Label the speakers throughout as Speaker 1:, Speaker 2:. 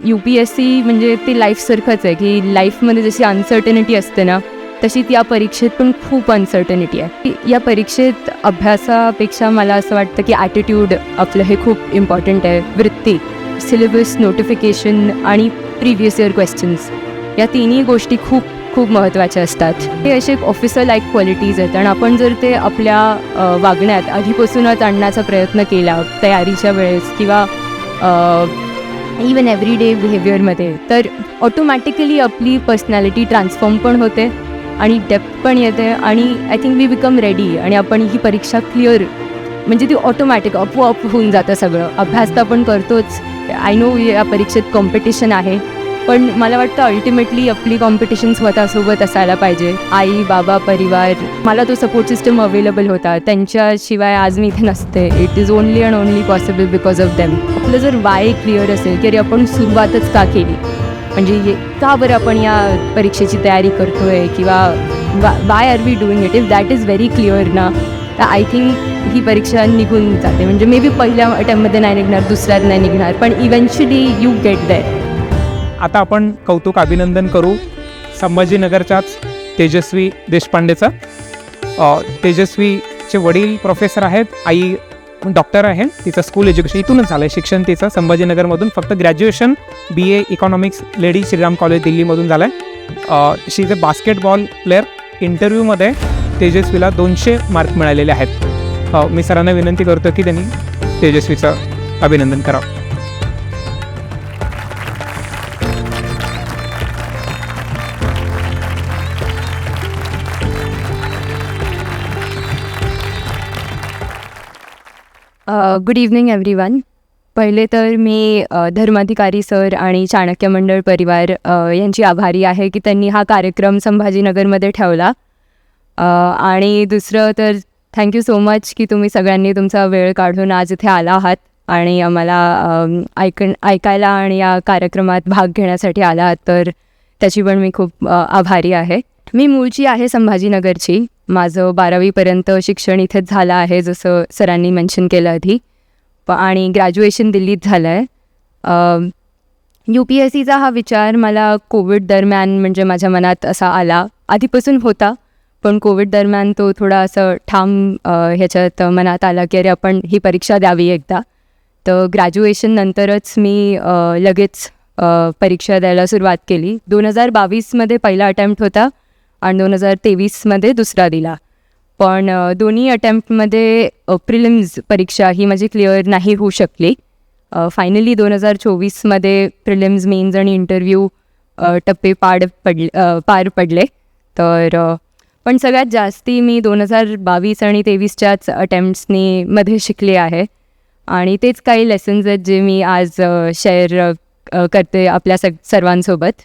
Speaker 1: You P S C म्हणजे ते लाईफसारखंच आहे की लाईफमध्ये जशी अनसर्टनिटी असते ना तशी या परीक्षेत पण खूप अनसर्टनिटी आहे. या परीक्षेत अभ्यासापेक्षा मला असं वाटतं की ॲटिट्यूड आपलं हे खूप इम्पॉर्टंट आहे. वृत्ती सिलेबस नोटिफिकेशन आणि प्रिव्हियस इयर क्वेश्चन्स या तिन्ही गोष्टी खूप खूप महत्त्वाच्या असतात. हे असे ऑफिसर लाईक क्वालिटीज आहेत आणि आपण जर ते आपल्या वागण्यात आधीपासूनच आणण्याचा प्रयत्न केला तयारीच्या वेळेस किंवा इवन एव्हरी डे बिहेवियरमध्ये तर ऑटोमॅटिकली आपली पर्सनॅलिटी ट्रान्सफॉर्म पण होते आणि डेप्थ पण येते आणि I think we become ready आणि आपण ही परीक्षा क्लिअर म्हणजे ती ऑटोमॅटिक आपोआप होऊन जातं सगळं. अभ्यास तर आपण करतोच. आय नो या परीक्षेत कॉम्पिटिशन आहे. पण मला वाटतं अल्टिमेटली आपली कॉम्पिटिशन स्वतःसोबत असायला पाहिजे. आई बाबा परिवार मला तो सपोर्ट सिस्टम अवेलेबल होता. त्यांच्याशिवाय आज मी इथे नसते. It is only and only possible because of them आपलं जर वाय क्लिअर असेल की अरे आपण सुरुवातच का केली? म्हणजे का बरं आपण या परीक्षेची तयारी करतोय? किंवा why are we doing it if that is very clear ना तर आय थिंक ही परीक्षा निघून जाते. म्हणजे मे बी पहिल्या अटेम्पमध्ये नाही निघणार दुसऱ्यात नाही निघणार. पण इव्हेंच्युअली यू गेट दॅट
Speaker 2: आता आपण कौतुक अभिनंदन करू संभाजीनगरच्याच तेजस्वी देशपांडेचं. तेजस्वीचे वडील प्रोफेसर आहेत आई डॉक्टर आहे तिचं स्कूल एज्युकेशन इथूनच झालं आहे शिक्षण तिचं संभाजीनगरमधून फक्त graduation B A economics Lady Shriram college दिल्लीमधून झालं आहे she is a basketball player इंटरव्ह्यूमध्ये तेजस्वीला दोनशे मार्क मिळालेले आहेत. मी सरांना विनंती करतो की त्यांनी तेजस्वीचं अभिनंदन करावं.
Speaker 1: गुड इव्हनिंग एव्हरी वन पहिले तर मी धर्माधिकारी सर आणि चाणक्य मंडळ परिवार यांची आभारी आहे की त्यांनी हा कार्यक्रम संभाजीनगरमध्ये ठेवला. आणि दुसरं तर थँक्यू सो मच की तुम्ही सगळ्यांनी तुमचा वेळ काढून आज इथे आला आहात आणि आम्हाला ऐकण ऐक ऐकायला आणि या कार्यक्रमात भाग घेण्यासाठी आला आहात. तर त्याची पण मी खूप आभारी आहे. मी मूळची आहे संभाजीनगरची. माझं बारावीपर्यंत शिक्षण इथेच झालं आहे जसं सरांनी मेन्शन केलं आधी. प आणि ग्रॅज्युएशन दिल्लीत झालं आहे यू पी एस सीचा हा विचार मला कोविड दरम्यान म्हणजे माझ्या मनात असा आला. आधीपासून होता पण कोविड दरम्यान तो थोडा असं ठाम ह्याच्यात मनात आला की अरे आपण ही परीक्षा द्यावी एकदा. तर ग्रॅज्युएशन नंतरच मी लगेच परीक्षा द्यायला सुरुवात केली. दोन हजार बावीसमध्ये पहिला अटेम्प्ट होता. आणि दोन हजार तेवीसमध्ये दुसरा दिला. पण दोन्ही अटेम्प्टमध्ये प्रिलिम्स परीक्षा ही माझी क्लिअर नाही होऊ शकली. फायनली दोन हजार चोवीसमध्ये प्रिलिम्स मेन्स आणि इंटरव्ह्यू टप्पे पाड पडले पार पडले. तर पण सगळ्यात जास्ती मी दोन हजार बावीस आणि तेवीसच्याच अटेम्प्ट्सनी मध्ये शिकले आहे. आणि तेच काही लेसन्स आहेत जे मी आज शेअर करते आपल्या सग सर्वांसोबत.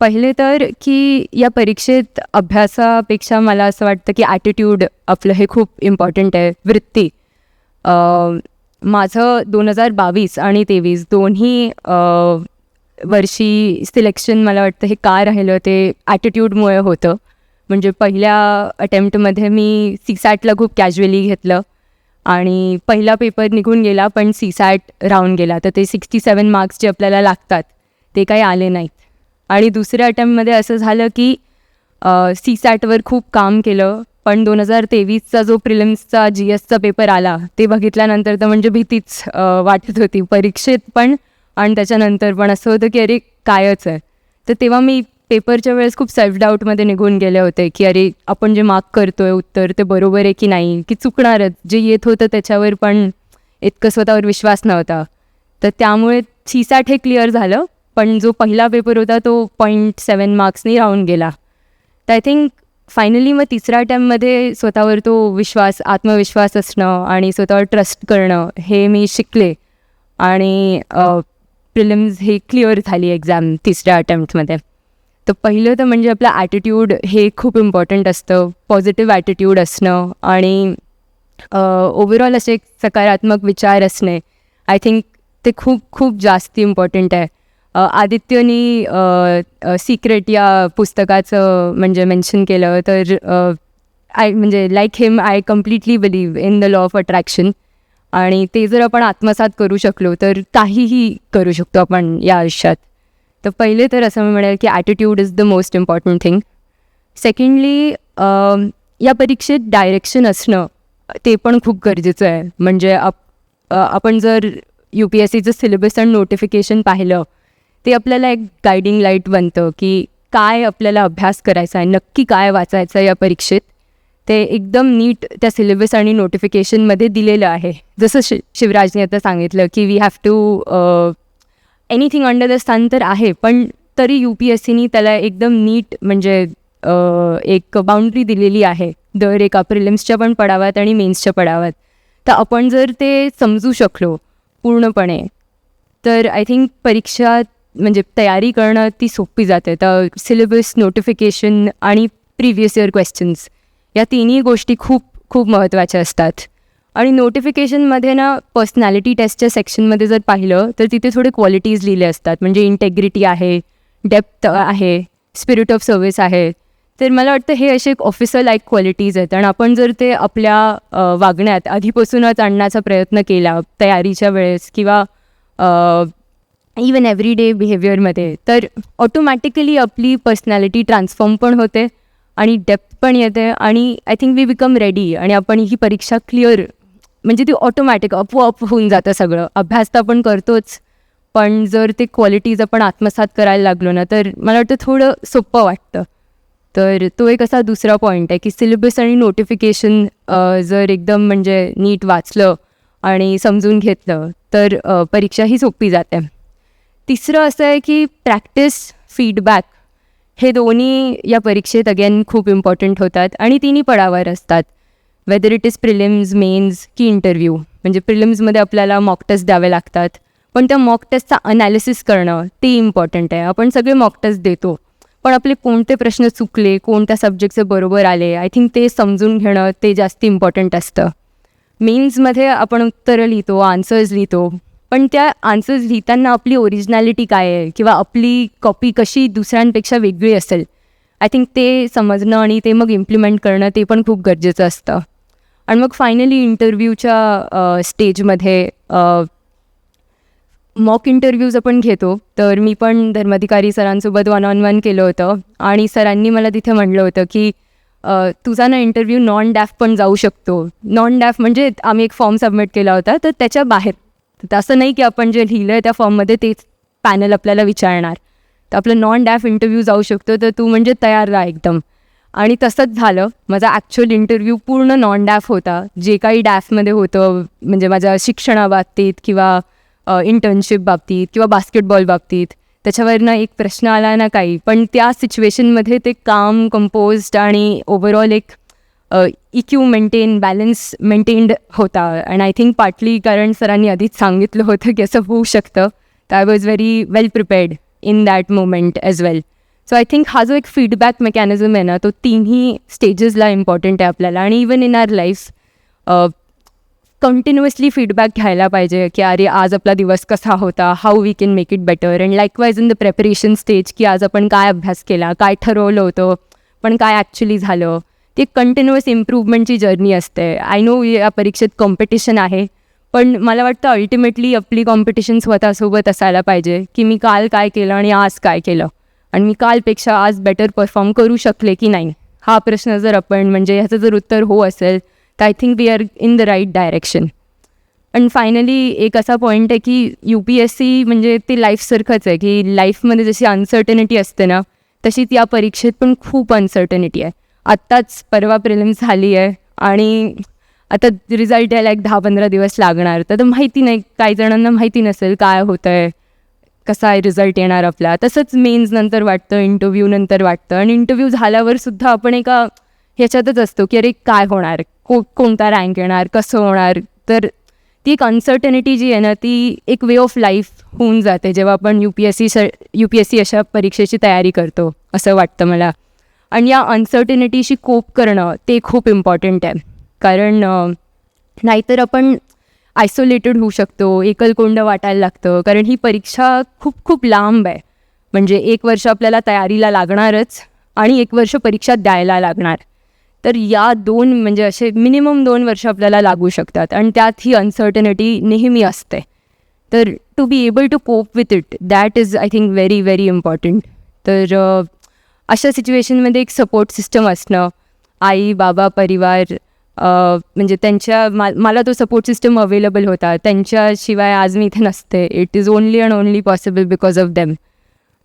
Speaker 1: पहिले तर की या परीक्षेत अभ्यासापेक्षा मला असं वाटतं की ॲटिट्यूड आपलं हे खूप इम्पॉर्टंट आहे. वृत्ती. माझं दोन हजार बावीस आणि तेवीस दोन्ही वर्षी सिलेक्शन मला वाटतं हे का राहिलं ते ॲटिट्यूडमुळे होतं. म्हणजे पहिल्या अटेम्प्टमध्ये मी सी सॅटला खूप कॅज्युअली घेतलं आणि पहिला पेपर निघून गेला पण सी सॅट राहून गेला. तर ते सिक्स्टी सेवन मार्क्स जे आपल्याला लागतात ते काही आले नाहीत. आणि दुसऱ्या अटेम्प्टमध्ये असं झालं की सी सॅटवर खूप काम केलं. पण दोन हजार तेवीसचा जो प्रिलिम्सचा जी एसचा पेपर आला ते बघितल्यानंतर तर म्हणजे भीतीच वाटत होती. परीक्षेत पण आणि त्याच्यानंतर पण असं होतं की अरे कायच आहे. तर तेव्हा मी पेपरच्या वेळेस खूप सेल्फ डाऊटमध्ये निघून गेले होते की अरे आपण जे मार्क आहे उत्तर ते बरोबर आहे की नाही की चुकणारच. जे येत होतं त्याच्यावर पण इतकं स्वतःवर विश्वास नव्हता. तर त्यामुळे सी सॅट हे क्लिअर झालं. पण जो पहिला पेपर होता तो पॉईंट सेवन मार्क्सनी राहून गेला. तर आय थिंक फायनली मग तिसऱ्या अटेम्पमध्ये स्वतःवर तो विश्वास आत्मविश्वास असणं आणि स्वतःवर ट्रस्ट करणं हे मी शिकले. आणि प्रिलिम्स हे क्लिअर झाली एक्झाम तिसऱ्या अटेम्प्टमध्ये तर पहिलं तर म्हणजे आपलं ॲटिट्यूड हे खूप इम्पॉर्टंट असतं. पॉझिटिव्ह ॲटिट्यूड असणं आणि ओव्हरऑल असे सकारात्मक विचार असणे. आय थिंक ते खूप खूप जास्त इम्पॉर्टंट आहे. आदित्यनी सिक्रेट या पुस्तकाचं म्हणजे मेन्शन केलं तर आय म्हणजे like him I completely believe in the law of attraction आणि ते जर आपण आत्मसात करू शकलो तर काहीही करू शकतो आपण या आयुष्यात. तर पहिले तर असं मी म्हणेल की attitude is the most important thing secondly या परीक्षेत डायरेक्शन असणं ते पण खूप गरजेचं आहे. म्हणजे आप आपण जर यू पी एस सीचं सिलेबस अँड नोटिफिकेशन पाहिलं ते आपल्याला एक गायडिंग लाइट बनतं की काय आपल्याला अभ्यास करायचा आहे नक्की काय वाचायचं आहे या परीक्षेत. ते एकदम नीट त्या सिलेबस आणि नोटिफिकेशनमध्ये दिलेलं आहे. जसं शि शिवराजने आता सांगितलं की we have to anything under the sun तर आहे पण तरी यू पी एस सीनी त्याला एकदम नीट म्हणजे uh, एक बाउंड्री दिलेली आहे. दर एका प्रिलिम्सच्या पण पडाव्यात आणि मेन्सच्या पडाव्यात. तर आपण जर ते समजू शकलो पूर्णपणे तर आय थिंक परीक्षा म्हणजे तयारी करणं ती सोपी जाते. तर सिलेबस नोटिफिकेशन आणि प्रिव्हियस इयर क्वेश्चन्स या तिन्ही गोष्टी खूप खूप महत्त्वाच्या असतात. आणि नोटिफिकेशनमध्ये ना पर्सनॅलिटी टेस्टच्या सेक्शनमध्ये जर पाहिलं तर तिथे थोडे क्वालिटीज लिहिले असतात. म्हणजे इंटेग्रिटी आहे डेप्थ आहे स्पिरिट ऑफ सर्व्हिस आहे. तर मला वाटतं हे असे एक ऑफिसर लाईक क्वालिटीज आहेत. आणि आपण जर ते आपल्या वागण्यात आधीपासूनच आणण्याचा प्रयत्न केला तयारीच्या वेळेस किंवा इवन एव्हरी डे बिहेवियरमध्ये तर ऑटोमॅटिकली आपली पर्सनॅलिटी ट्रान्सफॉर्म पण होते आणि डेप्थ पण येते आणि I think we become ready आणि आपण ही परीक्षा क्लिअर म्हणजे ती ऑटोमॅटिक आपोआप होऊन जातं सगळं. अभ्यास तर आपण करतोच पण जर ते क्वालिटीज आपण आत्मसात करायला लागलो ना तर मला वाटतं थोडं सोपं वाटतं. तर तो एक असा दुसरा पॉईंट आहे की सिलेबस आणि नोटिफिकेशन जर एकदम म्हणजे नीट वाचलं आणि समजून घेतलं तर परीक्षा ही सोपी जाते. तिसरं असं आहे की प्रॅक्टिस फीडबॅक हे दोन्ही या परीक्षेत अगेन खूप इम्पॉर्टंट होतात आणि तिन्ही पडावर असतात. Whether it is prelims mains की इंटरव्ह्यू म्हणजे प्रिलिम्समध्ये आपल्याला मॉक टेस्ट द्यावे लागतात. पण त्या मॉक टेस्टचा अनालिसिस करणं ते इम्पॉर्टंट आहे. आपण सगळे मॉक टेस्ट देतो. पण आपले कोणते प्रश्न चुकले कोणत्या सब्जेक्टचे बरोबर आले आय थिंक ते समजून घेणं ते जास्त इम्पॉर्टंट असतं. मेन्समध्ये आपण उत्तरं लिहितो आन्सर्स लिहितो. पण त्या आन्सर्स लिहिताना आपली ओरिजिनॅलिटी काय आहे? किंवा आपली कॉपी कशी दुसऱ्यांपेक्षा वेगळी असेल? आय थिंक ते समजणं आणि ते मग इम्प्लिमेंट करणं ते पण खूप गरजेचं असतं. आणि मग फायनली इंटरव्ह्यूच्या स्टेजमध्ये मॉक इंटरव्ह्यूज आपण घेतो. तर मी पण धर्माधिकारी सरांसोबत वन ऑन वन केलं होतं. आणि सरांनी मला तिथे म्हणलं होतं की तुझा ना इंटरव्ह्यू नॉन डॅफ पण जाऊ शकतो. नॉन डॅफ म्हणजे आम्ही एक फॉर्म सबमिट केला होता. तर त्याच्या बाहेर तर असं नाही की आपण जे लिहिलं आहे त्या फॉर्ममध्ये तेच पॅनल आपल्याला विचारणार. तर आपलं नॉन डॅफ इंटरव्ह्यू जाऊ शकतो तर तू म्हणजे तयार राहा एकदम. आणि तसंच झालं. माझा ॲक्च्युअल इंटरव्ह्यू पूर्ण नॉन डॅफ होता. जे काही डॅफमध्ये होतं म्हणजे माझ्या शिक्षणाबाबतीत किंवा इंटर्नशिप बाबतीत किंवा बास्केटबॉल बाबतीत त्याच्यावरनं एक प्रश्न आला ना काही. पण त्या सिच्युएशनमध्ये ते काम कंपोज्ड आणि ओव्हरऑल एक इक्यू मेंटेन बॅलन्स मेंटेन्ड होता. अँड आय थिंक पार्टली कारण सरांनी आधीच सांगितलं होतं की असं होऊ शकतं. तर I was very well prepared in that moment as well so I think हा जो एक फीडबॅक मेकॅनिझम आहे ना तो तिन्ही स्टेजेसला इम्पॉर्टंट आहे आपल्याला. आणि even in our life continuously feedback घ्यायला पाहिजे की अरे आज आपला दिवस कसा होता? How we can make it better and likewise in the preparation stage की आज आपण काय अभ्यास केला? काय ठरवलं होतं? पण काय ॲक्च्युली झालं? ती कंटिन्युअस इम्प्रूव्हमेंटची जर्नी असते. आय नो या परीक्षेत कॉम्पिटिशन आहे पण मला वाटतं अल्टिमेटली आपली कॉम्पिटिशन स्वतःसोबत असायला पाहिजे की मी काल काय केलं आणि आज काय केलं. आणि मी कालपेक्षा आज बेटर परफॉर्म करू शकले की नाही? हा प्रश्न जर आपण म्हणजे ह्याचं जर उत्तर हो असेल तर I think we are in the right direction आणि फायनली एक असा पॉईंट आहे की यू पी एस सी म्हणजे ते लाईफसारखंच आहे की लाईफमध्ये जशी अनसर्टनिटी असते ना तशीच या परीक्षेत पण खूप अनसर्टनिटी आहे. आत्ताच परवा प्रिलिम्स झाली आहे आणि आता रिझल्ट यायला एक दहा पंधरा दिवस लागणार. तर माहिती नाही काही जणांना माहिती नसेल काय होतं आहे कसा आहे रिझल्ट येणार आपला. तसंच मेन्स नंतर वाटतं इंटरव्ह्यू नंतर वाटतं. आणि इंटरव्ह्यू झाल्यावर सुद्धा आपण एका ह्याच्यातच असतो की अरे काय होणार? को कोणता रँक येणार? कसं होणार? तर ती एक अनसर्टनिटी जी आहे ना ती एक वे ऑफ लाईफ होऊन जाते. जेव्हा आपण यू पी एस सी श यू पी एस सी अशा परीक्षेची तयारी करतो असं वाटतं मला. आणि या अनसर्टनिटीशी कोप करणं ते खूप इम्पॉर्टंट आहे. कारण नाहीतर आपण आयसोलेटेड होऊ शकतो एकलकोंड वाटायला लागतं. कारण ही परीक्षा खूप खूप लांब आहे. म्हणजे एक वर्ष आपल्याला तयारीला लागणारच आणि एक वर्ष परीक्षा द्यायला लागणार. तर या दोन म्हणजे असे मिनिमम दोन वर्ष आपल्याला लागू शकतात आणि त्यात ही अनसर्टनिटी नेहमी असते. तर to be able to cope with it that is I think very very important तर अशा सिच्युएशनमध्ये एक सपोर्ट सिस्टम असणं आई बाबा परिवार म्हणजे त्यांच्या मा मला तो सपोर्ट सिस्टम अवेलेबल होता. त्यांच्याशिवाय आज मी इथे नसते. It is only and only possible because of them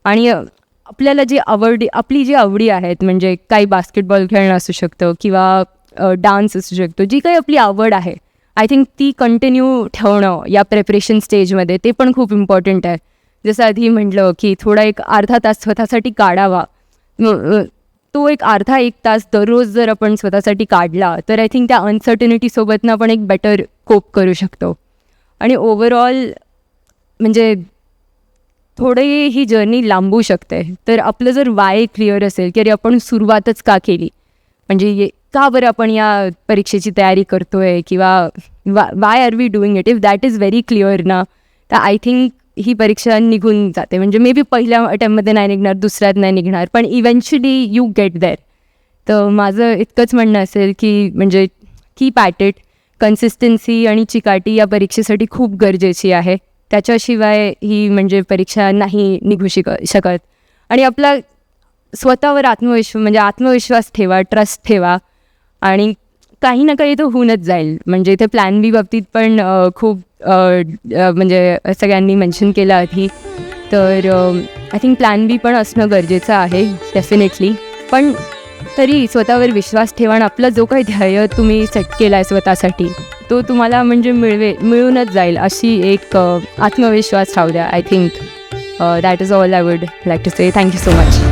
Speaker 1: आणि आपल्याला जी आवडी आपली जी आवडी आहेत म्हणजे काही बास्केटबॉल खेळणं असू शकतं किंवा डान्स असू शकतो जी काही आपली आवड आहे आय थिंक ती कंटिन्यू ठेवणं या प्रेपरेशन स्टेजमध्ये ते पण खूप इम्पॉर्टंट आहे. जसं आधी म्हटलं की थोडा एक अर्धा तास स्वतःसाठी काढावा. तो एक अर्धा एक तास दररोज जर आपण स्वतःसाठी काढला तर आय थिंक त्या अनसर्टनिटीसोबतनं आपण एक बेटर कोप करू शकतो. आणि ओव्हरऑल म्हणजे थोडे ही जर्नी लांबू शकते. तर आपलं जर वाय क्लिअर असेल की अरे आपण सुरुवातच का केली? म्हणजे ये का बरं आपण या परीक्षेची तयारी करतोय? किंवा वा why are we doing it if that is very clear ना तर आय थिंक ही परीक्षा निघून जाते. म्हणजे मे बी पहिल्या अटेम्पमध्ये नाही निघणार दुसऱ्यात नाही निघणार. पण इव्हेंच्युअली यू गेट देअर तर माझं इतकंच म्हणणं असेल की म्हणजे कीप ॲट इट कन्सिस्टन्सी आणि चिकाटी या परीक्षेसाठी खूप गरजेची आहे. त्याच्याशिवाय ही म्हणजे परीक्षा नाही निघू शिक शकत. आणि आपला स्वतःवर आत्मविश्वास म्हणजे आत्मविश्वास ठेवा ट्रस्ट ठेवा. आणि काही ना काही तो होऊनच जाईल. म्हणजे इथे प्लॅन बी बाबतीत पण खूप म्हणजे सगळ्यांनी मेन्शन केलं आधी. तर आय थिंक प्लॅन बी पण असणं गरजेचं आहे डेफिनेटली पण तरी स्वतःवर विश्वास ठेवा आणि आपला जो काही ध्येय तुम्ही सेट केला आहे स्वतःसाठी तो तुम्हाला म्हणजे मिळवे मिळूनच जाईल अशी एक आत्मविश्वास राहू द्या I think that is all I would like to say thank you so much